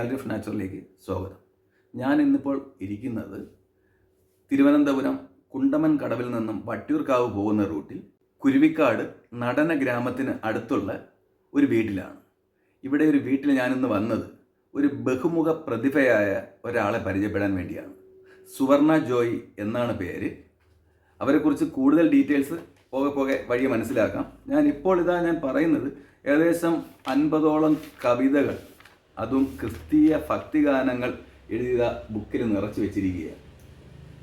Gallery of നാച്ചുറലിലേക്ക് സ്വാഗതം. ഞാൻ ഇന്നിപ്പോൾ ഇരിക്കുന്നത് തിരുവനന്തപുരം കുണ്ടമൻ കടവിൽ നിന്നും വട്ടിയൂർക്കാവ് പോകുന്ന റൂട്ടിൽ കുരുവിക്കാട് നടന ഗ്രാമത്തിന് അടുത്തുള്ള ഒരു വീട്ടിലാണ്. ഇവിടെ ഒരു വീട്ടിൽ ഞാനിന്ന് വന്നത് ഒരു ബഹുമുഖ പ്രതിഭയായ ഒരാളെ പരിചയപ്പെടാൻ വേണ്ടിയാണ്. സുവർണ ജോയ് എന്നാണ് പേര്. അവരെക്കുറിച്ച് കൂടുതൽ ഡീറ്റെയിൽസ് പോകെ പോകെ വഴി മനസ്സിലാക്കാം. ഞാൻ ഇപ്പോൾ ഇതാ ഞാൻ പറയുന്നത് ഏകദേശം അൻപതോളം കവിതകൾ അതും ക്രിസ്തീയ ഭക്തിഗാനങ്ങൾ എഴുതിയ ബുക്കിൽ നിറച്ചു വെച്ചിരിക്കുകയാണ്.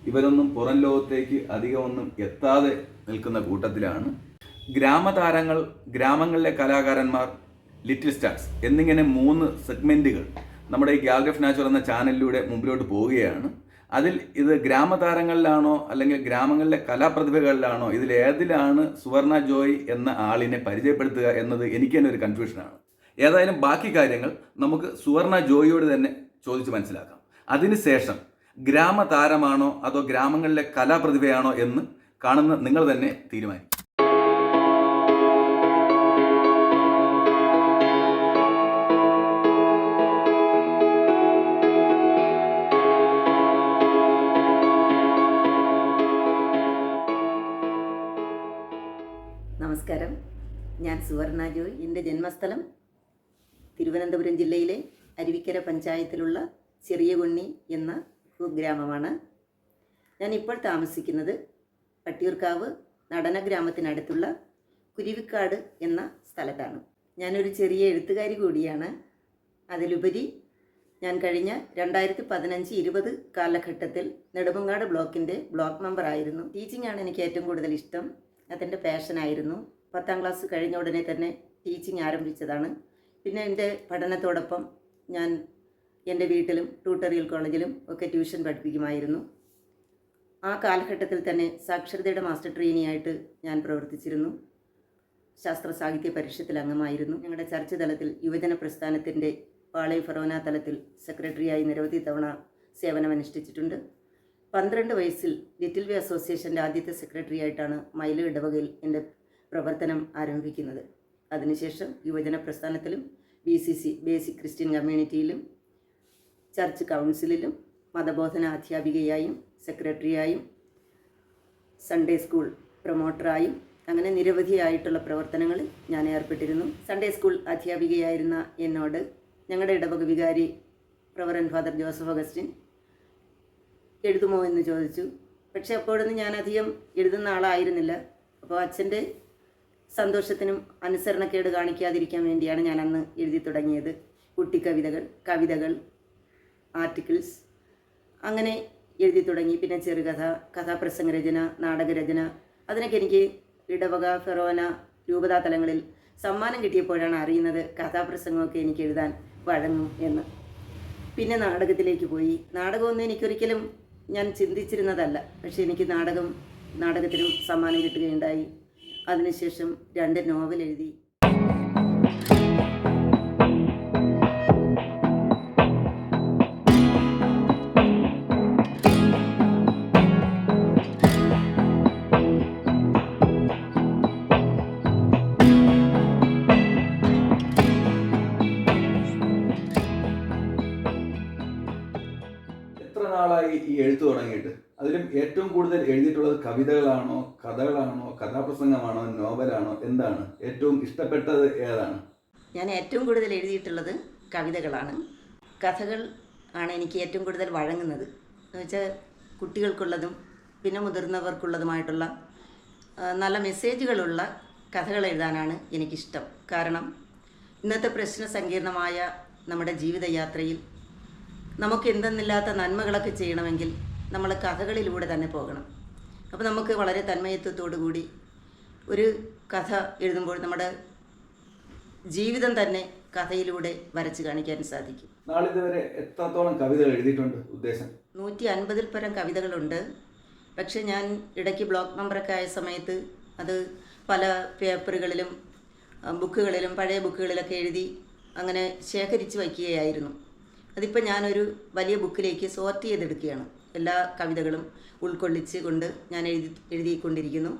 ഇവരൊന്നും പുറം ലോകത്തേക്ക് അധികമൊന്നും എത്താതെ നിൽക്കുന്ന കൂട്ടത്തിലാണ്. ഗ്രാമതാരങ്ങൾ ഗ്രാമങ്ങളിലെ കലാകാരന്മാർ ലിറ്റിൽ സ്റ്റാർസ് എന്നിങ്ങനെ മൂന്ന് സെഗ്മെന്റുകൾ നമ്മുടെ ഈ ഗാലറി ഓഫ് നാച്ചുറൽ എന്ന ചാനലിലൂടെ മുമ്പിലോട്ട് പോവുകയാണ്. അതിൽ ഇത് ഗ്രാമതാരങ്ങളിലാണോ അല്ലെങ്കിൽ ഗ്രാമങ്ങളിലെ കലാപ്രതിഭകളിലാണോ ഇതിലേതിലാണ് സുവർണ ജോയ് എന്ന ആളിനെ പരിചയപ്പെടുത്തുക എന്നത് എനിക്ക് തന്നെ ഒരു കൺഫ്യൂഷനാണ് ഏതായാലും ബാക്കി കാര്യങ്ങൾ നമുക്ക് സുവർണ ജോയിയോട് തന്നെ ചോദിച്ച് മനസ്സിലാക്കാം. അതിനുശേഷം ഗ്രാമ താരമാണോ അതോ ഗ്രാമങ്ങളിലെ കലാപ്രതിഭയാണോ എന്ന് കാണുന്ന നിങ്ങൾ തന്നെ തീരുമാനിക്കും. നമസ്കാരം. ഞാൻ സുവർണ ജോയ് എന്റെ ജന്മസ്ഥലം തിരുവനന്തപുരം ജില്ലയിലെ അരുവിക്കര പഞ്ചായത്തിലുള്ള ചെറിയ കുണ്ണി എന്ന കുഗ്രാമമാണ് ഞാൻ ഇപ്പോൾ താമസിക്കുന്നത് പട്ടിയൂർക്കാവ് നടന ഗ്രാമത്തിനടുത്തുള്ള കുരുവിക്കാട് എന്ന സ്ഥലത്താണ്. ഞാനൊരു ചെറിയ എഴുത്തുകാരി കൂടിയാണ്. അതിലുപരി ഞാൻ കഴിഞ്ഞ രണ്ടായിരത്തി പതിനഞ്ച് ഇരുപത് കാലഘട്ടത്തിൽ നെടുമങ്ങാട് ബ്ലോക്കിന്റെ ബ്ലോക്ക് മെമ്പറായിരുന്നു ടീച്ചിങ് ആണ് എനിക്ക് ഏറ്റവും കൂടുതൽ ഇഷ്ടം. അതെന്റെ പാഷനായിരുന്നു. പത്താം ക്ലാസ് കഴിഞ്ഞ ഉടനെ തന്നെ ടീച്ചിങ് ആരംഭിച്ചതാണ്. പിന്നെ എന്റെ പഠനത്തോടൊപ്പം ഞാൻ എന്റെ വീട്ടിലും ട്യൂട്ടോറിയൽ കോളേജിലും ഒക്കെ ട്യൂഷൻ പഠിപ്പിക്കുമായിരുന്നു. ആ കാലഘട്ടത്തിൽ തന്നെ സാക്ഷരതയുടെ മാസ്റ്റർ ട്രെയിനിയായിട്ട് ഞാൻ പ്രവർത്തിച്ചിരുന്നു. ശാസ്ത്ര സാഹിത്യ പരിഷത്തിൽ അംഗമായിരുന്നു. ഞങ്ങളുടെ ചർച്ച തലത്തിൽ യുവജന പ്രസ്ഥാനത്തിന്റെ പാളയ ഫറോന തലത്തിൽ സെക്രട്ടറിയായി നിരവധി തവണ സേവനമനുഷ്ഠിച്ചിട്ടുണ്ട്. പന്ത്രണ്ട് വയസ്സിൽ ലിറ്റിൽ വേ അസോസിയേഷന്റെ ആദ്യത്തെ സെക്രട്ടറി ആയിട്ടാണ് മൈല ഇടവകയിൽ എന്റെ പ്രവർത്തനം ആരംഭിക്കുന്നത്. അതിനുശേഷം യുവജന പ്രസ്ഥാനത്തിലും B C C basic Christian കമ്മ്യൂണിറ്റിയിലും church കൗൺസിലിലും മതബോധന അധ്യാപികയായും സെക്രട്ടറിയായും സൺഡേ സ്കൂൾ പ്രൊമോട്ടറായും അങ്ങനെ നിരവധിയായിട്ടുള്ള പ്രവർത്തനങ്ങളിൽ ഞാൻ ഏർപ്പെട്ടിരുന്നു. സൺഡേ സ്കൂൾ അധ്യാപികയായിരുന്ന എന്നോട് ഞങ്ങളുടെ ഇടവക വികാരി പ്രവറൻ ഫാദർ ജോസഫ് അഗസ്റ്റിൻ എഴുതുമോ എന്ന് ചോദിച്ചു. പക്ഷെ അപ്പോഴൊന്നും ഞാൻ എഴുതുന്ന ആളായിരുന്നില്ല. അപ്പോൾ അച്ഛന്റെ സന്തോഷത്തിനും അനുസരണക്കേട് കാണിക്കാതിരിക്കാൻ വേണ്ടിയാണ് ഞാൻ അന്ന് എഴുതി തുടങ്ങിയത്. കുട്ടിക്കവിതകൾ കവിതകൾ ആർട്ടിക്കിൾസ്. അങ്ങനെ എഴുതി തുടങ്ങി. പിന്നെ ചെറുകഥ കഥാപ്രസംഗ രചന നാടകരചന. അതിനൊക്കെ എനിക്ക് ഇടവക ഫെറോന രൂപതാ തലങ്ങളിൽ സമ്മാനം കിട്ടിയപ്പോഴാണ് അറിയുന്നത് കഥാപ്രസംഗമൊക്കെ എനിക്ക് എഴുതാൻ വഴങ്ങും എന്ന്. പിന്നെ നാടകത്തിലേക്ക് പോയി. നാടകമൊന്നും എനിക്കൊരിക്കലും ഞാൻ ചിന്തിച്ചിരുന്നതല്ല. പക്ഷേ എനിക്ക് നാടകം നാടകത്തിനും സമ്മാനം കിട്ടുകയുണ്ടായി. അതിനുശേഷം രണ്ട് നോവൽ എഴുതി കവിതകളാണോ കഥകളാണോ കഥാപ്രസംഗമാണോ നോവലാണോ എന്താണ്? ഏറ്റവും ഇഷ്ടപ്പെട്ടത് ഏതാണ്? ഞാൻ ഏറ്റവും കൂടുതൽ എഴുതിയിട്ടുള്ളത് കവിതകളാണ്. കഥകൾ ആണ് എനിക്ക് ഏറ്റവും കൂടുതൽ വഴങ്ങുന്നത്. എന്ന് വെച്ചാൽ കുട്ടികൾക്കുള്ളതും പിന്നെ മുതിർന്നവർക്കുള്ളതുമായിട്ടുള്ള നല്ല മെസ്സേജുകളുള്ള കഥകൾ എഴുതാനാണ് എനിക്കിഷ്ടം. കാരണം ഇന്നത്തെ പ്രശ്ന സങ്കീർണമായ നമ്മുടെ ജീവിതയാത്രയിൽ നമുക്ക് എന്തെന്നില്ലാത്ത നന്മകളൊക്കെ ചെയ്യണമെങ്കിൽ നമ്മൾ കഥകളിലൂടെ തന്നെ പോകണം. അപ്പോൾ നമുക്ക് വളരെ തന്മയത്വത്തോടു കൂടി ഒരു കഥ എഴുതുമ്പോൾ നമ്മുടെ ജീവിതം തന്നെ കഥയിലൂടെ വരച്ച് കാണിക്കാൻ സാധിക്കും. നാളിതുവരെ എത്രത്തോളം കവിതകൾ എഴുതിയിട്ടുണ്ട് ഉദ്ദേശം? നൂറ്റി അൻപതിൽ പരം കവിതകളുണ്ട്. പക്ഷെ ഞാൻ ഇടയ്ക്ക് ബ്ലോക്ക് മെമ്പറൊക്കെ ആയ സമയത്ത് അത് പല പേപ്പറുകളിലും ബുക്കുകളിലും പഴയ ബുക്കുകളിലൊക്കെ എഴുതി അങ്ങനെ ശേഖരിച്ച് വയ്ക്കുകയായിരുന്നു. അതിപ്പോൾ ഞാനൊരു വലിയ ബുക്കിലേക്ക് സോർട്ട് ചെയ്തെടുക്കുകയാണ്. എല്ലാ കവിതകളും ഉൾക്കൊള്ളിച്ച് കൊണ്ട് ഞാൻ എഴുതി എഴുതിക്കൊണ്ടിരിക്കുന്നു.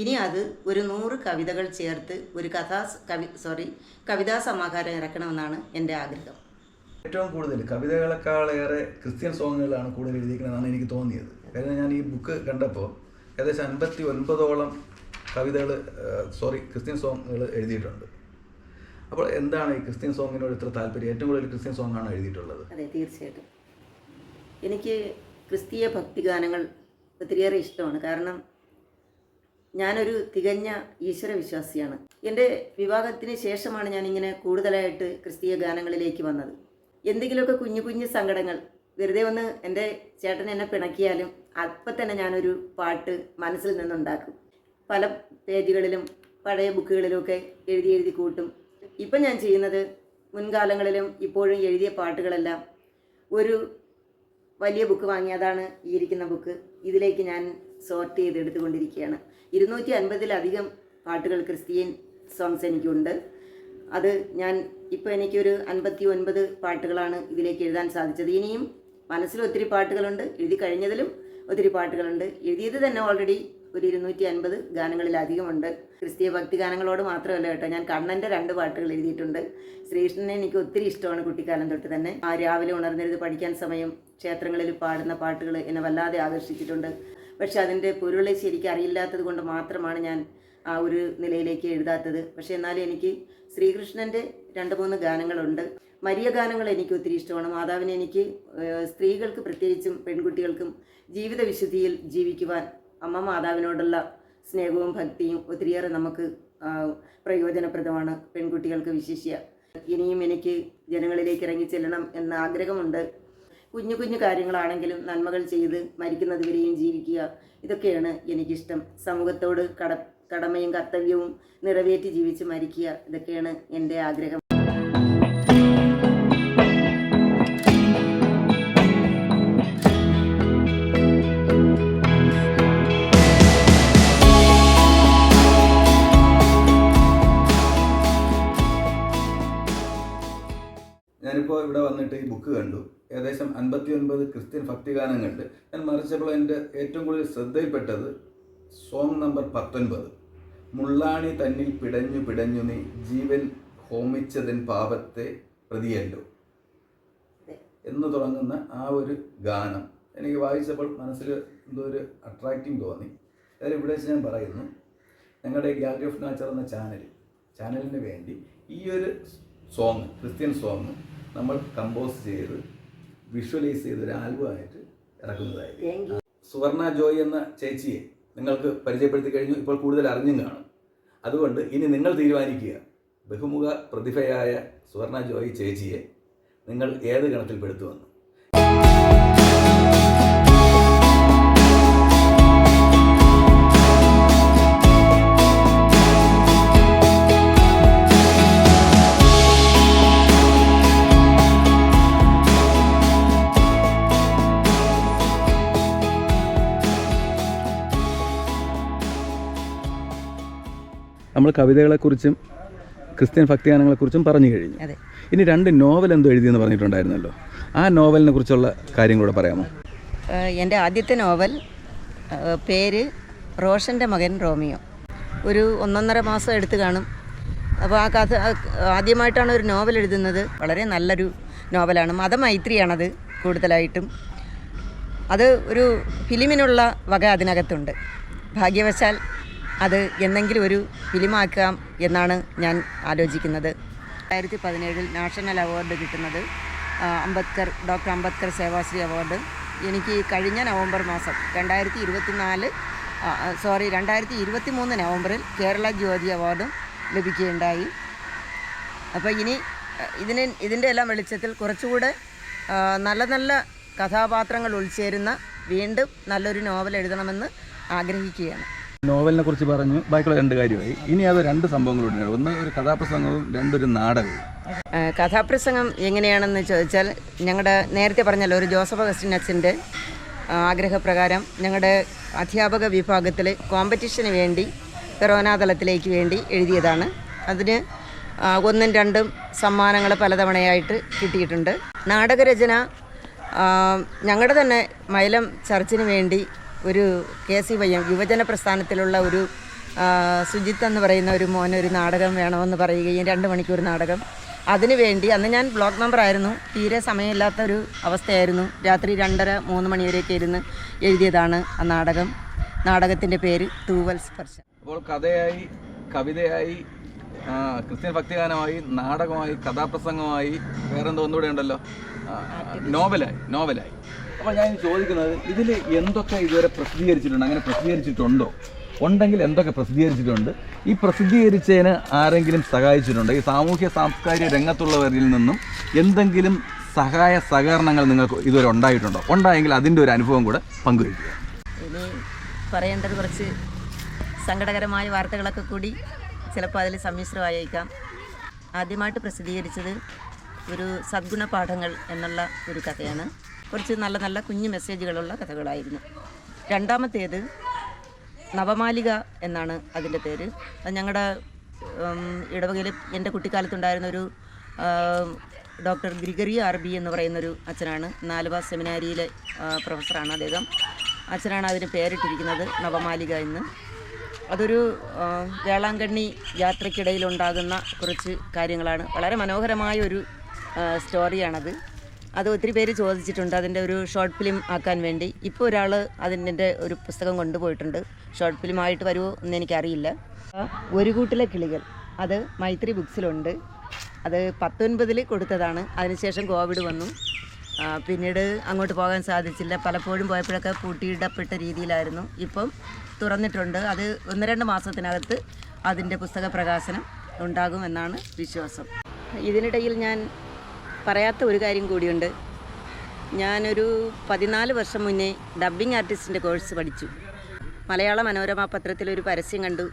ഇനി അത് ഒരു നൂറ് കവിതകൾ ചേർത്ത് ഒരു കഥാ കവി സോറി കവിതാ സമാഹാരം ഇറക്കണമെന്നാണ് എന്റെ ആഗ്രഹം. ഏറ്റവും കൂടുതൽ കവിതകളെക്കാളേറെ ക്രിസ്ത്യൻ സോങ്ങുകളാണ് കൂടുതൽ എഴുതിയിരിക്കുന്നതെന്നാണ് എനിക്ക് തോന്നിയത്. കാരണം ഞാൻ ഈ ബുക്ക് കണ്ടപ്പോൾ ഏകദേശം അൻപത്തി ഒൻപതോളം കവിതകൾ സോറി ക്രിസ്ത്യൻ സോങ്ങുകൾ എഴുതിയിട്ടുണ്ട്. അപ്പോൾ എന്താണ് ഈ ക്രിസ്ത്യൻ സോങ്ങിനോട് ഇത്ര താല്പര്യം? ഏറ്റവും കൂടുതൽ ക്രിസ്ത്യൻ സോങ്ങാണ് എഴുതിയിട്ടുള്ളത്? അതെ തീർച്ചയായിട്ടും. എനിക്ക് ക്രിസ്തീയ ഭക്തിഗാനങ്ങൾ ഒത്തിരിയേറെ ഇഷ്ടമാണ്. കാരണം ഞാനൊരു തികഞ്ഞ ഈശ്വര വിശ്വാസിയാണ് എന്റെ വിവാഹത്തിന് ശേഷമാണ് ഞാനിങ്ങനെ കൂടുതലായിട്ട് ക്രിസ്തീയ ഗാനങ്ങളിലേക്ക് വന്നത്. എന്തെങ്കിലുമൊക്കെ കുഞ്ഞു കുഞ്ഞു സങ്കടങ്ങൾ വെറുതെ ഒന്ന് എന്റെ ചേട്ടൻ എന്നെ പിണക്കിയാലും അപ്പം തന്നെ ഞാനൊരു പാട്ട് മനസ്സിൽ നിന്നുണ്ടാക്കും. പല പേജുകളിലും പഴയ ബുക്കുകളിലുമൊക്കെ എഴുതി എഴുതി കൂട്ടും. ഇപ്പം ഞാൻ ചെയ്യുന്നത് മുൻകാലങ്ങളിലും ഇപ്പോഴും എഴുതിയ പാട്ടുകളെല്ലാം ഒരു വലിയ ബുക്ക് വാങ്ങിയതാണ് ഈ ഇരിക്കുന്ന ബുക്ക് ഇതിലേക്ക് ഞാൻ സോർട്ട് ചെയ്ത് എടുത്തുകൊണ്ടിരിക്കുകയാണ്. ഇരുന്നൂറ്റി അൻപതിലധികം പാട്ടുകൾ ക്രിസ്ത്യൻ സോങ്സ് എനിക്കുണ്ട്. അത് ഞാൻ ഇപ്പോൾ എനിക്കൊരു അൻപത്തി ഒൻപത് പാട്ടുകളാണ് ഇതിലേക്ക് എഴുതാൻ സാധിച്ചത്. ഇനിയും മനസ്സിൽ ഒത്തിരി പാട്ടുകളുണ്ട്. എഴുതി കഴിഞ്ഞതിലും ഒത്തിരി പാട്ടുകളുണ്ട്. എഴുതിയത് തന്നെ ഓൾറെഡി ഒരു ഇരുന്നൂറ്റി അൻപത് ഗാനങ്ങളിലധികമുണ്ട്. ക്രിസ്തീയ ഭക്തി ഗാനങ്ങളോട് മാത്രമല്ല കേട്ടോ ഞാൻ കണ്ണന്റെ രണ്ട് പാട്ടുകൾ എഴുതിയിട്ടുണ്ട്. ശ്രീകൃഷ്ണനെ എനിക്ക് ഒത്തിരി ഇഷ്ടമാണ് കുട്ടിക്കാലം തൊട്ട് തന്നെ. ആ രാവിലെ ഉണർന്നിരുന്ന് പഠിക്കാൻ സമയം ക്ഷേത്രങ്ങളിൽ പാടുന്ന പാട്ടുകൾ എന്നെ വല്ലാതെ ആകർഷിച്ചിട്ടുണ്ട്. പക്ഷെ അതിന്റെ പൊരുളെ ശരിക്കും അറിയില്ലാത്തത് കൊണ്ട് മാത്രമാണ് ഞാൻ ആ ഒരു നിലയിലേക്ക് എഴുതാത്തത്. പക്ഷേ എന്നാലും എനിക്ക് ശ്രീകൃഷ്ണന്റെ രണ്ട് മൂന്ന് ഗാനങ്ങളുണ്ട്. മരിയ ഗാനങ്ങൾ എനിക്ക് ഒത്തിരി ഇഷ്ടമാണ്. മാതാവിനെ എനിക്ക് സ്ത്രീകൾക്ക് പ്രത്യേകിച്ചും പെൺകുട്ടികൾക്കും ജീവിത വിശുദ്ധിയിൽ ജീവിക്കുവാൻ അമ്മ മാതാവിനോടുള്ള സ്നേഹവും ഭക്തിയും ഒത്തിരിയേറെ നമുക്ക് പ്രയോജനപ്രദമാണ് പെൺകുട്ടികൾക്ക് വിശിഷ്യ. ഇനിയും എനിക്ക് ജനങ്ങളിലേക്ക് ഇറങ്ങി ചെല്ലണം എന്ന ആഗ്രഹമുണ്ട്. കുഞ്ഞു കുഞ്ഞു കാര്യങ്ങളാണെങ്കിലും നന്മകൾ ചെയ്ത് മരിക്കുന്നത് വരെയും ജീവിക്കുക ഇതൊക്കെയാണ് എനിക്കിഷ്ടം. സമൂഹത്തോട് കട കടമയും കർത്തവ്യവും നിറവേറ്റി ജീവിച്ച് മരിക്കുക ഇതൊക്കെയാണ് എന്റെ ആഗ്രഹം. ഇവിടെ വന്നിട്ട് ഈ ബുക്ക് കണ്ടു. ഏകദേശം അൻപത്തി ഒൻപത് ക്രിസ്ത്യൻ ഭക്തിഗാനങ്ങളുണ്ട്. ഞാൻ മറിച്ചപ്പോൾ എന്റെ ഏറ്റവും കൂടുതൽ ശ്രദ്ധയിൽപ്പെട്ടത് സോങ് നമ്പർ പത്തൊൻപത്. മുള്ളാണി തന്നിൽ പിടഞ്ഞു പിടഞ്ഞു നീ ജീവൻ ഹോമിച്ചതിൻ പാപത്തെ പ്രതിയല്ലോ. എന്ന് തുടങ്ങുന്ന ആ ഒരു ഗാനം. എനിക്ക് വായിച്ചപ്പോൾ മനസ്സിൽ എന്തോ ഒരു അട്രാക്റ്റിംഗ് തോന്നി. അതായത് ഇവിടെ വെച്ച് ഞാൻ പറയുന്നു. ഞങ്ങളുടെ ഗാലറി ഓഫ് നാച്ചർ എന്ന ചാനൽ ചാനലിന് വേണ്ടി ഈ ഒരു സോങ് ക്രിസ്ത്യൻ സോങ് നമ്മൾ കമ്പോസ് ചെയ്ത് വിഷ്വലൈസ് ചെയ്ത് ഒരു ആൽബമായിട്ട് ഇറക്കുന്നതായിരിക്കും. സുവർണ ജോയ് എന്ന ചേച്ചിയെ നിങ്ങൾക്ക് പരിചയപ്പെടുത്തി കഴിഞ്ഞു. ഇപ്പോൾ കൂടുതൽ അറിഞ്ഞും കാണും. അതുകൊണ്ട് ഇനി നിങ്ങൾ തീരുമാനിക്കുക. ബഹുമുഖ പ്രതിഭയായ സുവർണ ജോയ് ചേച്ചിയെ നിങ്ങൾ ഏത് ഗണത്തിൽ നമ്മൾ കവിതകളെക്കുറിച്ചും ക്രിസ്ത്യൻ ഭക്തിഗാനങ്ങളെക്കുറിച്ചും പറഞ്ഞു കഴിഞ്ഞു. ഇനി രണ്ട് നോവൽ എന്തോ എഴുതിയെന്ന് പറഞ്ഞിട്ടുണ്ടായിരുന്നല്ലോ. ആ നോവലിനെ കുറിച്ചുള്ള കാര്യം കൂടെ പറയാമോ? എന്റെ ആദ്യത്തെ നോവൽ പേര് റോഷന്റെ മകൻ റോമിയോ. ഒരു ഒന്നൊന്നര മാസം എടുത്ത് കാണും. അപ്പോൾ ആ കഥ ആദ്യമായിട്ടാണ് ഒരു നോവൽ എഴുതുന്നത്. വളരെ നല്ലൊരു നോവലാണ്. മതമൈത്രിയാണത് കൂടുതലായിട്ടും. അത് ഒരു ഫിലിമിനുള്ള വക അതിനകത്തുണ്ട്. ഭാഗ്യവശാൽ അത് എന്നെങ്കിലും ഒരു ഫിലിമാക്കാം എന്നാണ് ഞാൻ ആലോചിക്കുന്നത്. രണ്ടായിരത്തി പതിനേഴിൽ നാഷണൽ അവാർഡ് കിട്ടുന്നത് അംബേദ്കർ ഡോക്ടർ അംബേദ്കർ സേവാശ്രീ അവാർഡ്. എനിക്ക് കഴിഞ്ഞ നവംബർ മാസം രണ്ടായിരത്തി ഇരുപത്തിനാല് സോറി രണ്ടായിരത്തി ഇരുപത്തി മൂന്ന് നവംബറിൽ കേരള ജ്യോതി അവാർഡും ലഭിക്കുകയുണ്ടായി. അപ്പോൾ ഇനി ഇതിന് ഇതിന്റെ എല്ലാം വെളിച്ചത്തിൽ കുറച്ചുകൂടെ നല്ല നല്ല കഥാപാത്രങ്ങൾ ഉൾച്ചേരുന്ന വീണ്ടും നല്ലൊരു നോവൽ എഴുതണമെന്ന് ആഗ്രഹിക്കുകയാണ്. നോവലിനെ കുറിച്ച് പറഞ്ഞു ബാക്കിയുള്ള രണ്ട് കാര്യമായി. ഇനി അത് രണ്ട് സംഭവങ്ങളുണ്ട് ഒന്ന് ഒരു കഥാപ്രസംഗവും രണ്ടൊരു നാടകവും. കഥാപ്രസംഗം എങ്ങനെയാണെന്ന് ചോദിച്ചാൽ ഞങ്ങളുടെ നേരത്തെ പറഞ്ഞല്ലോ ഒരു ജോസഫ് അഗസ്റ്റിൻ അച്ഛന്റെ ആഗ്രഹപ്രകാരം ഞങ്ങളുടെ അധ്യാപക വിഭാഗത്തിൽ കോമ്പറ്റീഷന് വേണ്ടി പെറോനാതലത്തിലേക്ക് വേണ്ടി എഴുതിയതാണ്. അതിന് ഒന്നും രണ്ടും സമ്മാനങ്ങൾ പലതവണയായിട്ട് കിട്ടിയിട്ടുണ്ട്. നാടകരചന ഞങ്ങളുടെ തന്നെ മൈലം ചർച്ചിന് വേണ്ടി ഒരു കെ സി വൈ യുവജന പ്രസ്ഥാനത്തിലുള്ള ഒരു സുജിത്ത് എന്ന് പറയുന്ന ഒരു മോൻ ഒരു നാടകം വേണമെന്ന് പറയുകയും രണ്ട് മണിക്കൂർ നാടകം. അതിനുവേണ്ടി അന്ന് ഞാൻ ബ്ലോക്ക് മെമ്പറായിരുന്നു തീരെ സമയമില്ലാത്ത ഒരു അവസ്ഥയായിരുന്നു. രാത്രി രണ്ടര മൂന്ന് മണിവരെയൊക്കെ ഇരുന്ന് എഴുതിയതാണ് ആ നാടകം. നാടകത്തിന്റെ പേര് തൂവൽ സ്പർശം. അപ്പോൾ കഥയായി കവിതയായി ക്രിസ്ത്യൻ ഭക്തിഗാനമായി നാടകമായി കഥാപ്രസംഗമായി വേറെന്തോ ഒന്നുകൂടെ ഉണ്ടല്ലോ? നോവലായി നോവലായി. അപ്പോൾ ഞാൻ ചോദിക്കുന്നത് ഇതിൽ എന്തൊക്കെ ഇതുവരെ പ്രസിദ്ധീകരിച്ചിട്ടുണ്ട്? അങ്ങനെ പ്രസിദ്ധീകരിച്ചിട്ടുണ്ടോ? ഉണ്ടെങ്കിൽ എന്തൊക്കെ പ്രസിദ്ധീകരിച്ചിട്ടുണ്ട്? ഈ പ്രസിദ്ധീകരിച്ചതിന് ആരെങ്കിലും സഹായിച്ചിട്ടുണ്ടോ? ഈ സാമൂഹ്യ സാംസ്കാരിക രംഗത്തുള്ളവരിൽ നിന്നും എന്തെങ്കിലും സഹായ സഹകരണങ്ങൾ നിങ്ങൾക്ക് ഇതുവരെ ഉണ്ടായിട്ടുണ്ടോ? ഉണ്ടായെങ്കിൽ അതിന്റെ ഒരു അനുഭവം കൂടെ പങ്കുവയ്ക്കുക. ഇനി പറയേണ്ടത് കുറച്ച് സങ്കടകരമായ വാർത്തകളൊക്കെ കൂടി ചിലപ്പോൾ അതിൽ സമ്മിശ്രമായേക്കാം ആദ്യമായിട്ട് പ്രസിദ്ധീകരിച്ചത് ഒരു സദ്ഗുണ പാഠങ്ങൾ എന്നുള്ള ഒരു കഥയാണ്. കുറച്ച് നല്ല നല്ല കുഞ്ഞു മെസ്സേജുകളുള്ള കഥകളായിരുന്നു. രണ്ടാമത്തേത് നവമാലിക എന്നാണ് അതിന്റെ പേര്. അത് ഞങ്ങളുടെ ഇടവകയിൽ എന്റെ കുട്ടിക്കാലത്തുണ്ടായിരുന്ന ഒരു ഡോക്ടർ ഗ്രിഗറി ആർ ബി എന്ന് പറയുന്നൊരു അച്ഛനാണ്. നാലുവ സെമിനാരിയിലെ പ്രൊഫസറാണ് അദ്ദേഹം. അച്ഛനാണ് അതിന് പേരിട്ടിരിക്കുന്നത് നവമാലിക എന്ന്. അതൊരു വേളാങ്കണ്ണി യാത്രയ്ക്കിടയിലുണ്ടാകുന്ന കുറച്ച് കാര്യങ്ങളാണ്. വളരെ മനോഹരമായ ഒരു സ്റ്റോറിയാണത് അത് ഒത്തിരി പേര് ചോദിച്ചിട്ടുണ്ട്. അതിന്റെ ഒരു ഷോർട്ട് ഫിലിം ആക്കാൻ വേണ്ടി. ഇപ്പോൾ ഒരാൾ അതിന്റെ ഒരു പുസ്തകം കൊണ്ടുപോയിട്ടുണ്ട്. ഷോർട്ട് ഫിലിം ആയിട്ട് വരുമോ എന്ന് എനിക്കറിയില്ല. ഒരു കൂട്ടിലെ കിളികൾ. അത് മൈത്രി ബുക്സിലുണ്ട്. അത് പത്തൊൻപതിൽ കൊടുത്തതാണ്. അതിനുശേഷം കോവിഡ് വന്നു. പിന്നീട് അങ്ങോട്ട് പോകാൻ സാധിച്ചില്ല. പലപ്പോഴും പോയപ്പോഴൊക്കെ പൂട്ടിയിടപ്പെട്ട രീതിയിലായിരുന്നു. ഇപ്പം തുറന്നിട്ടുണ്ട്. അത് ഒന്ന് രണ്ട് മാസത്തിനകത്ത് അതിന്റെ പുസ്തക പ്രകാശനം ഉണ്ടാകുമെന്നാണ് വിശ്വാസം. ഇതിനിടയിൽ ഞാൻ പറയാത്ത ഒരു കാര്യം കൂടിയുണ്ട്. ഞാനൊരു പതിനാല് വർഷം മുന്നേ ഡബ്ബിംഗ് ആർട്ടിസ്റ്റിന്റെ കോഴ്സ് പഠിച്ചു. മലയാള മനോരമ പത്രത്തിലൊരു പരസ്യം കണ്ടു.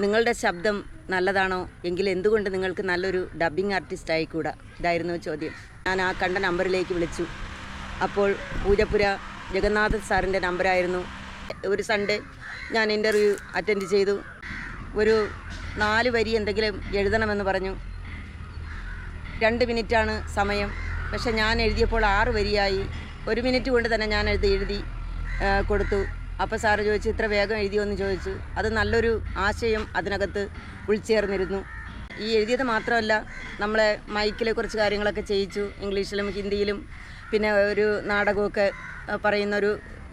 നിങ്ങളുടെ ശബ്ദം നല്ലതാണോ? എങ്കിൽ എന്തുകൊണ്ട് നിങ്ങൾക്ക് നല്ലൊരു ഡബ്ബിംഗ് ആർട്ടിസ്റ്റ് ആയിക്കൂടാ? ഇതായിരുന്നു ചോദ്യം. ഞാൻ ആ കണ്ട നമ്പറിലേക്ക് വിളിച്ചു. അപ്പോൾ പൂജപ്പുര ജഗന്നാഥൻ സാറിന്റെ നമ്പറായിരുന്നു. ഒരു സൺഡേ ഞാൻ ഇന്റർവ്യൂ അറ്റൻഡ് ചെയ്തു. ഒരു നാല് വരി എന്തെങ്കിലും എഴുതണമെന്ന് പറഞ്ഞു. രണ്ട് മിനിറ്റാണ് സമയം. പക്ഷെ ഞാൻ എഴുതിയപ്പോൾ ആറ് വരിയായി. ഒരു മിനിറ്റ് കൊണ്ട് തന്നെ ഞാൻ എഴുതി എഴുതി കൊടുത്തു. അപ്പോൾ സാറ് ചോദിച്ചു ഇത്ര വേഗം എഴുതിയോ? എന്ന് ചോദിച്ചു. അത് നല്ലൊരു ആശയം അതിനകത്ത് ഉൾച്ചേർന്നിരുന്നു. ഈ എഴുതിയത് മാത്രമല്ല നമ്മളെ മൈക്കിലെ കുറച്ച് കാര്യങ്ങളൊക്കെ ചെയ്യിച്ചു. ഇംഗ്ലീഷിലും ഹിന്ദിയിലും പിന്നെ ഒരു നാടകമൊക്കെ പറയുന്നൊരു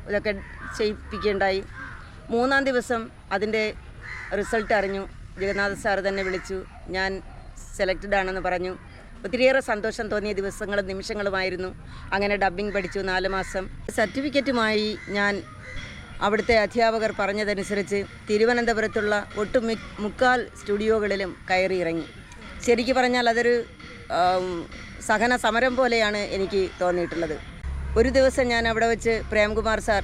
ഇതൊക്കെ ചെയ്യിപ്പിക്കുകയുണ്ടായി. മൂന്നാം ദിവസം അതിന്റെ റിസൾട്ട് അറിഞ്ഞു. ജഗന്നാഥ് സാർ തന്നെ വിളിച്ചു. ഞാൻ സെലക്റ്റഡ് ആണെന്ന് പറഞ്ഞു. ഒത്തിരിയേറെ സന്തോഷം തോന്നിയ ദിവസങ്ങളും നിമിഷങ്ങളുമായിരുന്നു. അങ്ങനെ ഡബ്ബിംഗ് പഠിച്ചു നാല് മാസം. സർട്ടിഫിക്കറ്റുമായി ഞാൻ അവിടുത്തെ അധ്യാപകർ പറഞ്ഞതനുസരിച്ച് തിരുവനന്തപുരത്തുള്ള ഒട്ടും മുക്കാൽ സ്റ്റുഡിയോകളിലും കയറി ഇറങ്ങി. ശരിക്കും പറഞ്ഞാൽ അതൊരു സഹന സമരം പോലെയാണ് എനിക്ക് തോന്നിയിട്ടുള്ളത്. ഒരു ദിവസം ഞാൻ അവിടെ വെച്ച് പ്രേംകുമാർ സാർ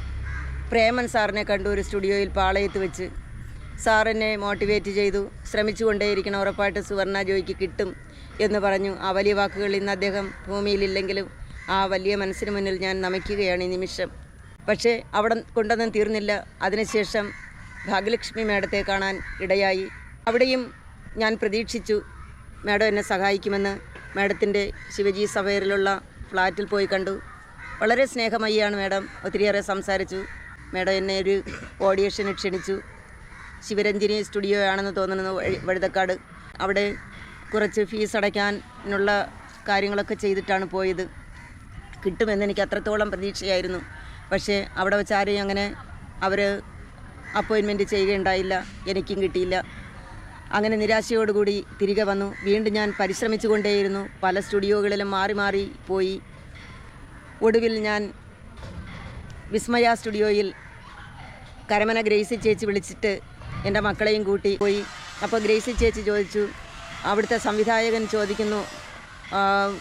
പ്രേമൻ സാറിനെ കണ്ടു ഒരു സ്റ്റുഡിയോയിൽ പാളയത്ത് വെച്ച്. സാറിനെ മോട്ടിവേറ്റ് ചെയ്തു. ശ്രമിച്ചുകൊണ്ടേയിരിക്കണം. ഉറപ്പായിട്ട് സുവർണ ജോയിക്ക് കിട്ടും. എന്ന് പറഞ്ഞു. ആ വലിയ വാക്കുകൾ ഇന്ന് അദ്ദേഹം ഭൂമിയിലില്ലെങ്കിലും ആ വലിയ മനസ്സിന് മുന്നിൽ ഞാൻ നമിക്കുകയാണ് ഈ നിമിഷം. പക്ഷേ അവിടെ കൊണ്ടൊന്നും തീർന്നില്ല. അതിനുശേഷം ഭാഗ്യലക്ഷ്മി മേഡത്തെ കാണാൻ ഇടയായി. അവിടെയും ഞാൻ പ്രതീക്ഷിച്ചു മേഡം എന്നെ സഹായിക്കുമെന്ന്. മേഡത്തിന്റെ ശിവജി സഫയറിലുള്ള ഫ്ലാറ്റിൽ പോയി കണ്ടു. വളരെ സ്നേഹമയ്യാണ് മേഡം. ഒത്തിരിയേറെ സംസാരിച്ചു. മേഡം എന്നെ ഒരു ഓഡിയേഷന് ക്ഷണിച്ചു. ശിവരഞ്ജിനി സ്റ്റുഡിയോ ആണെന്ന് തോന്നുന്നു വഴി- വഴുതക്കാട്. അവിടെ കുറച്ച് ഫീസ് അടയ്ക്കാനുള്ള കാര്യങ്ങളൊക്കെ ചെയ്തിട്ടാണ് പോയത്. കിട്ടുമെന്ന് എനിക്ക് അത്രത്തോളം പ്രതീക്ഷയായിരുന്നു. പക്ഷേ അവിടെ വെച്ച് അങ്ങനെ അവർ അപ്പോയിൻമെന്റ് ചെയ്യുകയുണ്ടായില്ല. എനിക്കും കിട്ടിയില്ല. അങ്ങനെ നിരാശയോടുകൂടി തിരികെ വന്നു. വീണ്ടും ഞാൻ പരിശ്രമിച്ചുകൊണ്ടേയിരുന്നു. പല സ്റ്റുഡിയോകളിലും മാറി മാറി പോയി. ഒടുവിൽ ഞാൻ വിസ്മയ സ്റ്റുഡിയോയിൽ കരമന ഗ്രേസി ചേച്ചി വിളിച്ചിട്ട് എന്റെ മക്കളെയും കൂട്ടി പോയി. അപ്പോൾ ഗ്രേസി ചേച്ചി ചോദിച്ചു അവിടുത്തെ സംവിധായകൻ ചോദിക്കുന്നു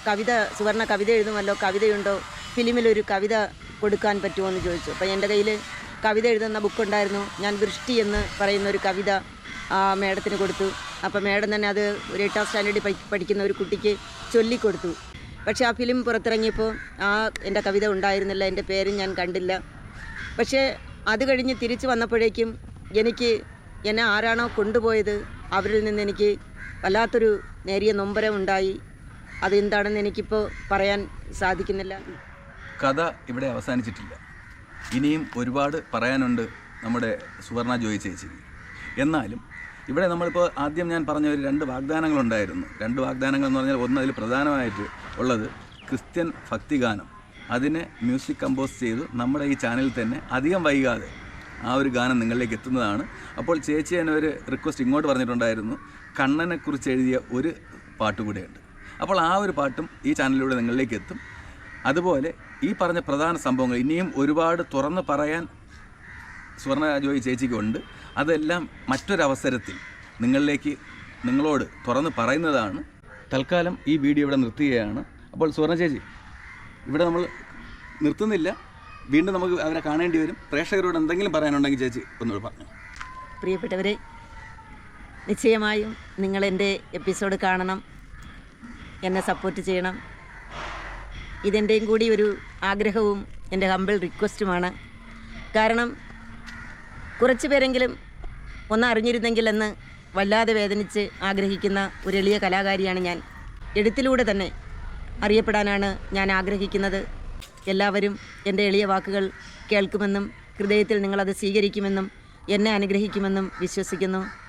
കവിത സുവർണ കവിത എഴുതുമല്ലോ കവിതയുണ്ടോ? ഫിലിമിലൊരു കവിത കൊടുക്കാൻ പറ്റുമോ എന്ന് ചോദിച്ചു. അപ്പോൾ എന്റെ കയ്യിൽ കവിത എഴുതുന്ന ബുക്കുണ്ടായിരുന്നു ഞാൻ വൃഷ്ടി എന്ന് പറയുന്ന ഒരു കവിത മേഡത്തിന് കൊടുത്തു. അപ്പോൾ മേഡം തന്നെ അത് ഒരു എട്ടാം സ്റ്റാൻഡേർഡിൽ പഠിക്കുന്ന ഒരു കുട്ടിക്ക് ചൊല്ലിക്കൊടുത്തു. പക്ഷേ ആ ഫിലിം പുറത്തിറങ്ങിയപ്പോൾ ആ എന്റെ കവിത ഉണ്ടായിരുന്നില്ല എന്റെ പേരും ഞാൻ കണ്ടില്ല. പക്ഷേ അത് കഴിഞ്ഞ് തിരിച്ചു വന്നപ്പോഴേക്കും എനിക്ക് എന്നെ ആരാണോ കൊണ്ടുപോയത് അവരിൽ നിന്ന് എനിക്ക് വല്ലാത്തൊരു നേരിയ നൊമ്പരം ഉണ്ടായി. അതെന്താണെന്ന് എനിക്കിപ്പോൾ പറയാൻ സാധിക്കുന്നില്ല. കഥ ഇവിടെ അവസാനിച്ചിട്ടില്ല. ഇനിയും ഒരുപാട് പറയാനുണ്ട് നമ്മുടെ സുവർണ ജോയി ചേച്ചി. എന്നാലും ഇവിടെ നമ്മളിപ്പോൾ ആദ്യം ഞാൻ പറഞ്ഞ ഒരു രണ്ട് വാഗ്ദാനങ്ങളുണ്ടായിരുന്നു. രണ്ട് വാഗ്ദാനങ്ങൾ എന്ന് പറഞ്ഞാൽ ഒന്ന് അതിൽ പ്രധാനമായിട്ട് ഉള്ളത് ക്രിസ്ത്യൻ ഭക്തിഗാനം. അതിനെ മ്യൂസിക് കമ്പോസ് ചെയ്ത് നമ്മുടെ ഈ ചാനലിൽ തന്നെ അധികം വൈകാതെ ആ ഒരു ഗാനം നിങ്ങളിലേക്ക് എത്തുന്നതാണ്. അപ്പോൾ ചേച്ചി എന്നെ ഒരു റിക്വസ്റ്റ് ഇങ്ങോട്ട് പറഞ്ഞിട്ടുണ്ടായിരുന്നു. കണ്ണനെക്കുറിച്ച് എഴുതിയ ഒരു പാട്ട് കൂടെയുണ്ട്. അപ്പോൾ ആ ഒരു പാട്ടും ഈ ചാനലിലൂടെ നിങ്ങളിലേക്ക് എത്തും. അതുപോലെ ഈ പറഞ്ഞ പ്രധാന സംഭവങ്ങൾ ഇനിയും ഒരുപാട് തുറന്ന് പറയാൻ സുവർണ ജോയി ചേച്ചിക്കുണ്ട്. അതെല്ലാം മറ്റൊരവസരത്തിൽ നിങ്ങളിലേക്ക് നിങ്ങളോട് തുറന്ന് പറയുന്നതാണ്. തൽക്കാലം ഈ വീഡിയോ ഇവിടെ നിർത്തുകയാണ്. അപ്പോൾ സുവർണ ചേച്ചി ഇവിടെ നമ്മൾ നിർത്തുന്നില്ല. വീണ്ടും നമുക്ക് അവരെ കാണേണ്ടി വരും. പ്രേക്ഷകരോട് എന്തെങ്കിലും പറയാനുണ്ടെങ്കിൽ ചേച്ചി ഒന്നുകൂടെ പറഞ്ഞു. പ്രിയപ്പെട്ടവരെ നിശ്ചയമായും നിങ്ങൾ എന്റെ എപ്പിസോഡ് കാണണം. എന്നെ സപ്പോർട്ട് ചെയ്യണം. ഇതെന്റെയും കൂടി ഒരു ആഗ്രഹവും എന്റെ ഹമ്പിൾ റിക്വസ്റ്റുമാണ് കാരണം കുറച്ച് പേരെങ്കിലും ഒന്ന് അറിഞ്ഞിരുന്നെങ്കിൽ എന്ന് വല്ലാതെ വേദനിച്ച് ആഗ്രഹിക്കുന്ന ഒരു എളിയ കലാകാരിയാണ് ഞാൻ. എഴുത്തിലൂടെ തന്നെ അറിയപ്പെടാനാണ് ഞാൻ ആഗ്രഹിക്കുന്നത്. എല്ലാവരും എന്റെ എളിയ വാക്കുകൾ കേൾക്കുമെന്നും ഹൃദയത്തിൽ നിങ്ങളത് സ്വീകരിക്കുമെന്നും എന്നെ അനുഗ്രഹിക്കുമെന്നും വിശ്വസിക്കുന്നു.